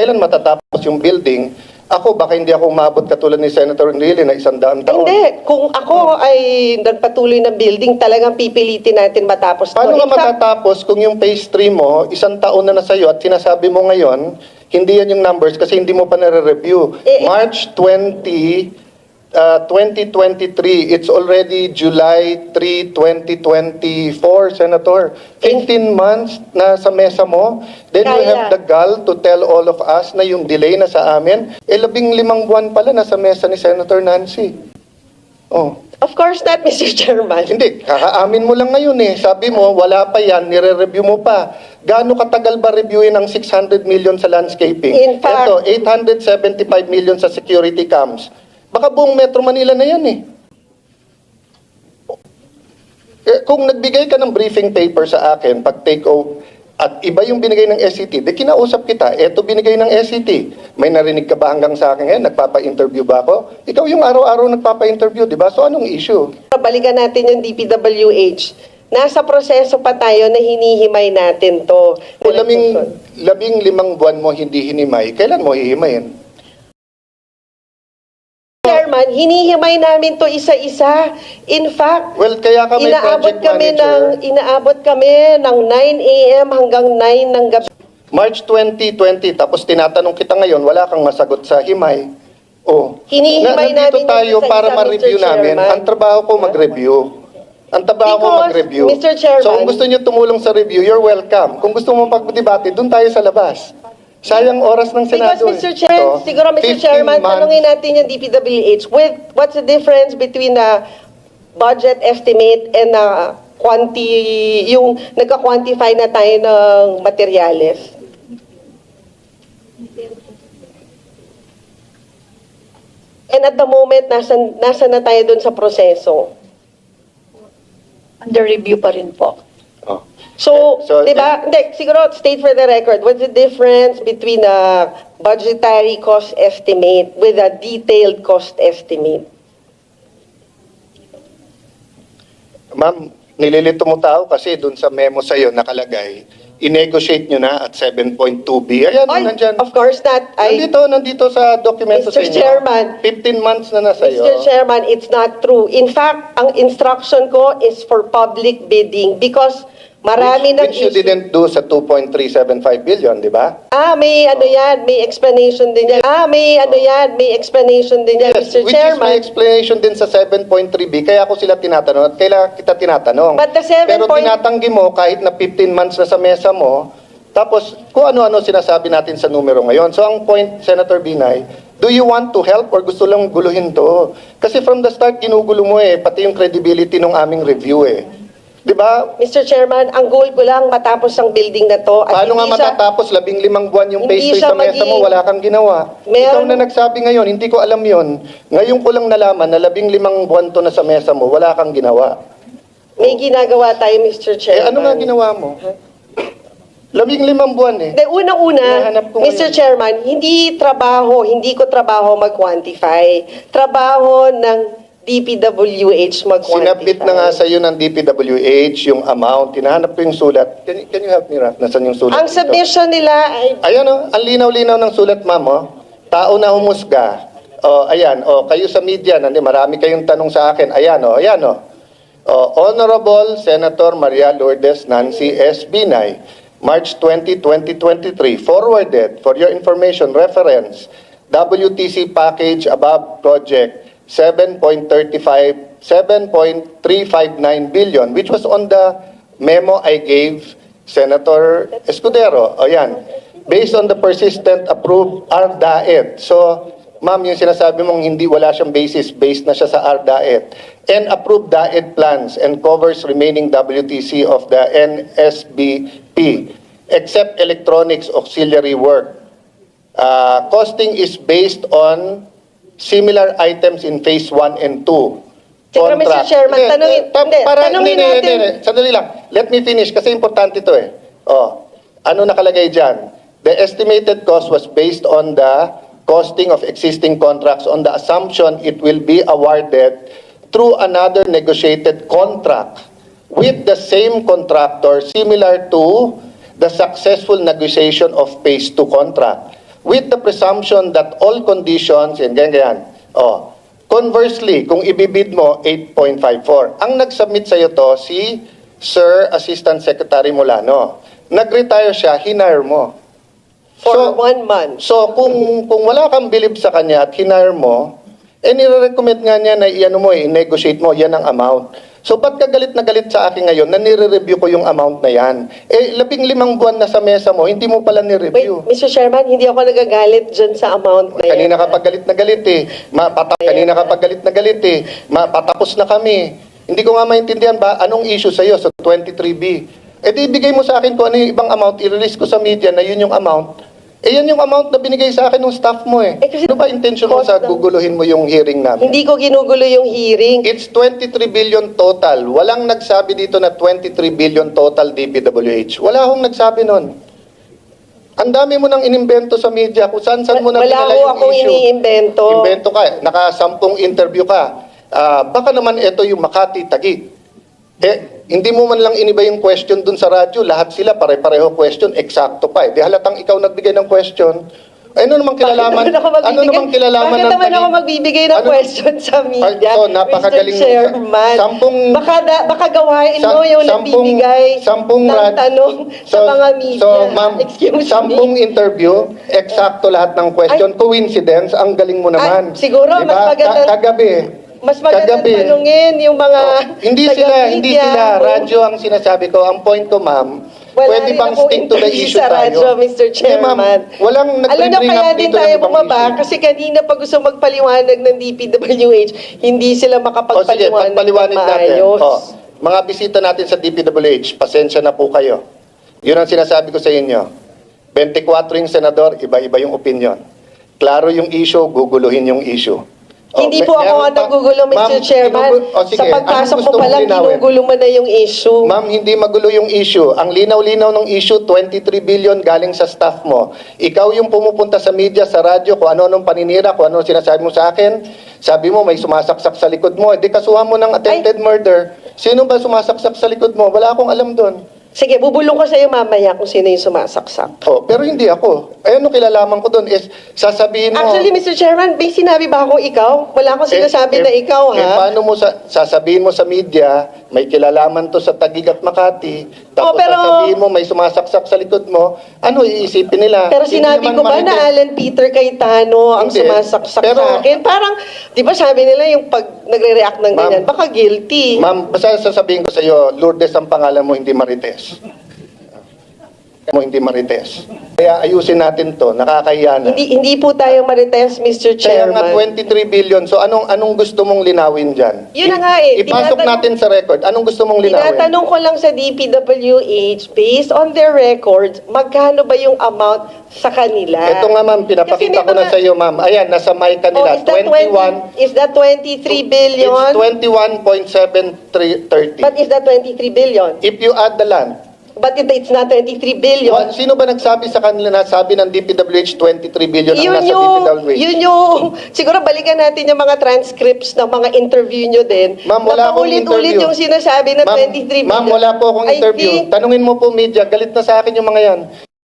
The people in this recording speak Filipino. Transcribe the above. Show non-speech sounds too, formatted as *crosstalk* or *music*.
kailan matatapos yung building, ako baka hindi ako umabot katulad ni Senator Enrile na isang daang taon. Hindi, kung ako ay nagpatuloy ng building, talagang pipilitin natin matapos. Paano nga matatapos kung yung phase 3 mo, isang taon na na sa'yo at sinasabi mo ngayon, hindi yan yung numbers kasi hindi mo pa nare-review. Eh, eh, March 20, uh, 2023, it's already July 3, 2024, Senator. 15 months na sa mesa mo. Then you Kaya. have the gall to tell all of us na yung delay na sa amin. Eh, labing limang buwan pala nasa mesa ni Senator Nancy. Oh. Of course not, *laughs* Mr. Chairman. Hindi, kakaamin mo lang ngayon eh. Sabi mo, wala pa yan, nire-review mo pa. Gaano katagal ba reviewin ang 600 million sa landscaping? In fact- Ito, 875 million sa security cams. Baka buong Metro Manila na yan eh. Eh, kung nagbigay ka ng briefing paper sa akin, pag take over, at iba yung binigay ng SCT, di kinausap kita, eto binigay ng SCT. May narinig ka ba hanggang sa akin ngayon? Nagpapa-interview ba ako? Ikaw yung araw-araw nagpapa-interview, di ba? So anong issue? Balikan natin yung DPWH. Nasa proseso pa tayo na hinihimay natin to. Kung labing, labing limang buwan mo hindi hinimay, kailan mo hihimayin? Chairman, hinihimay namin to isa-isa. In fact, Well, kaya ka may inaabot kami manager. ng inaabot kami ng 9 AM hanggang 9 ng gabi. March 2020, tapos tinatanong kita ngayon, wala kang masagot sa himay. Oh. Hinihimay Na, namin tayo isa-isa, para ma-review namin. Ang trabaho ko mag-review. Ang trabaho ko Because, mag-review. Mr. Chairman- So kung gusto niyo tumulong sa review, you're welcome. Kung gusto mo pagdebate, doon tayo sa labas. Sayang oras ng Because Senado. Mr. eh. Chairman, Ito, siguro Mr. 15 Chairman, months. tanungin natin yung DPWH. With, what's the difference between the budget estimate and uh, quanti, yung nagka-quantify na tayo ng materyales? And at the moment, nasa, nasa na tayo dun sa proseso. Under review pa rin po. So, so, di ba? Hindi, siguro, state for the record, what's the difference between a budgetary cost estimate with a detailed cost estimate? Ma'am, nililito mo tao kasi doon sa memo sa'yo nakalagay, i-negotiate nyo na at 7.2B. Ayan, Ay, nandyan. of course not. I, nandito, nandito sa dokumento sa Mr. inyo. Chairman. 15 months na nasa iyo. Mr. Chairman, it's not true. In fact, ang instruction ko is for public bidding because marami ng which, which you issue- didn't do sa 2.375 billion, di ba? Ah, may ano yan, may explanation din yan. Ah, may ano yan, may explanation din yan, Yes, Mr. which is my Chairman. explanation din sa 7.3B. Kaya ako sila tinatanong at kailan kita tinatanong. But the 7 Pero point- tinatanggi mo kahit na 15 months na sa mesa mo, tapos kung ano-ano sinasabi natin sa numero ngayon. So ang point, Senator Binay, do you want to help or gusto lang guluhin to? Kasi from the start, ginugulo mo eh, pati yung credibility ng aming review eh. Di ba? Mr. Chairman, ang goal ko lang matapos ang building na to. at Paano nga hindi siya- matatapos labing limang buwan yung Hindi 2 siya sa mesa mo, wala kang ginawa. Meron- Ikaw na nagsabi ngayon, hindi ko alam yon. Ngayon ko lang nalaman na labing limang buwan to na sa mesa mo, wala kang ginawa. May ginagawa tayo, Mr. Eh Chairman. ano nga ginawa mo? Labing limang buwan eh. De, unang-una, Hinahanap ko Mr. ngayon. Chairman, hindi trabaho, hindi ko trabaho mag-quantify. Trabaho ng DPWH mag-quantify. Sinabit na nga sa iyo ng DPWH yung amount. Hinahanap ko yung sulat. Can, can you help me, Raf? Nasaan yung sulat? Ang dito? submission nila ay Ayan o, ang linaw-linaw ng sulat, ma'am. Oh. Tao na humusga. O, ayan. O, kayo sa media, nandi, marami kayong tanong sa akin. Ayan o, ayan o. O, Honorable Senator Maria Lourdes Nancy S. Binay, March 20, 2023, forwarded for your information reference WTC package above project 7.35 7.359 billion which was on the memo I gave Senator Escudero. O yan. Based on the persistent approved RDAET. So, ma'am, yung sinasabi mong hindi wala siyang basis, based na siya sa RDAET. And approved DAET plans and covers remaining WTC of the NSBP except electronics auxiliary work. Uh, costing is based on similar items in phase 1 and 2. Siguro, Mr. Chairman, Hindi, tanungin- ta- hindi, para, tanungin hindi, hindi, natin. hindi, hindi. Sandali lang. Let me finish kasi importante to eh. Oh, ano nakalagay dyan? The estimated cost was based on the costing of existing contracts on the assumption it will be awarded through another negotiated contract with the same contractor similar to the successful negotiation of phase 2 contract. With the presumption that all conditions, yan, ganyan, ganyan. Oh. Conversely, kung ibibid mo, 8.54. Ang nag-submit sa'yo to, si Sir Assistant Secretary Molano. Nag-retire siya, hinire mo. For So- one month. So kung kung wala kang believe sa kanya at hinire mo, eh nire-recommend nga niya na iano mo, eh, negotiate mo, yan ang amount. So ba't ka galit na galit sa akin ngayon na nire-review ko yung amount na yan? Eh labing limang buwan na sa mesa mo, hindi mo pala Wait, nire-review. Mr. Chairman, hindi ako nagagalit dyan sa amount na yan. Kanina ka pa galit na galit eh. Mapata kanina ka pa galit na galit eh. Mapatapos na kami. Hindi ko nga maintindihan ba anong issue sa iyo sa 23B. Eh di ibigay mo sa akin kung ano yung ibang amount, i-release ko sa media na yun yung amount. Eh yan yung amount na binigay sa akin ng staff mo eh. Eh, kasi- ano ba intention mo sa guguluhin mo yung hearing namin? Hindi ko ginugulo yung hearing. It's 23 billion total. Walang nagsabi dito na 23 billion total DPWH. Wala akong nagsabi nun. Ang dami mo nang inimbento sa media kung saan saan mo na Wala pinala ko yung akong issue. iniimbento. Invento ka. eh. Nakasampung interview ka. Ah, baka naman ito yung Makati Tagig. Eh, hindi mo man lang iniba yung question dun sa radyo. Lahat sila pare-pareho question. Eksakto pa eh. Di halatang ikaw nagbigay ng question. Ano namang kilalaman? Bakit naman ako ano namang kilalaman Bakit ng naman ako magbibigay ng Ano- question sa media, Ay, so, napakagaling Mr. mo. Chairman? Sampung- baka, da, baka gawain mo Sam- yung sampung- nagbibigay sampung ng rad- tanong sa mga media. So, ma'am, Excuse sampung me. interview, eksakto lahat ng question. Coincidence, ang galing mo naman. Ay, siguro, mas Diba? magandang- Ka- kagabi. Mas Kagabi. tanungin yung mga Oh, hindi sila, hindi sila. Radyo ang sinasabi ko. Ang point ko, ma'am, Wala pwede bang stick to the issue sa radyo, tayo? Mr. Chairman. Hindi, ma'am. Walang Alam niyo, nagbe-bring kaya din tayo bumaba kasi kanina pa gusto magpaliwanag ng DPWH, hindi sila O sige, makapagpaliwanag pagpaliwanag ng natin. maayos. O, mga bisita natin sa DPWH, pasensya na po kayo. Yun ang sinasabi ko sa inyo. 24 yung senador, iba-iba yung opinion. Klaro yung issue, guguluhin yung issue. O, Hindi po ako pa- nagugulo, Mr. Chairman. ginugu- o, sige, sa pagpasok anong ko gusto pa mong lang, linawin? ginugulo mo na yung issue. Ma'am, hindi magulo yung issue. Ang linaw-linaw ng issue, 23 billion galing sa staff mo. Ikaw yung pumupunta sa media, sa radyo, kung ano-anong paninira, kung ano sinasabi mo sa akin. Sabi mo, may sumasaksak sa likod mo. Di kasuhan mo ng attempted murder. Sino ba sumasaksak sa likod mo? Wala akong alam doon. Sige, bubulong ko sa iyo mamaya kung sino yung sumasaksak. Oh, pero hindi ako. Eh, ano kilalaman ko doon is sasabihin mo... Actually, Mr. Chairman, may sinabi ba akong ikaw? Wala akong sinasabi Eh, na eh, ikaw, eh, ha? paano mo sa, sasabihin mo sa media, may kilalaman to sa Tagig at Makati, tapos Oh, pero- sasabihin mo may sumasaksak sa likod mo, ano iisipin nila? Pero Hindi sinabi ko ba na. Alan Peter Cayetano ang Hindi. sumasaksak Pero- sa akin? Parang, di ba sabi nila yung pag nagre-react ng Ma'am, ganyan, baka guilty. Ma'am, basta sasabihin ko sa iyo, Lourdes ang pangalan mo, hindi Marites. Mo hindi Marites. Kaya ayusin natin to, nakakahiya na. Hindi hindi po tayo marites, Mr. Kaya nga Chairman. 23 billion, so anong anong gusto mong linawin dyan? Yun na nga eh, Ipasok tinatanong- natin sa record, anong gusto mong linawin? Tinatanong ko lang sa DPWH, based on their records, magkano ba yung amount sa kanila? Ito nga ma'am, pinapakita Kasi may ko na mga- sa iyo ma'am. Ayan, nasa mic Oh, kanila. is that 21. 20, is that 23 billion? It's 21.730. But is that 23 billion? If you add the land, But it- it's not 23 billion. wa- sino ba nagsabi sa kanila na sabi ng DPWH 23 billion ang Yun nasa yung, DPWH? yun yung, siguro balikan natin yung mga transcripts ng mga interview nyo din. Ma'am, wala akong interview. yung sinasabi na Ma'am, 23 billion. Ma'am, wala po akong interview. think- Tanungin mo po media, galit na sa akin yung mga yan.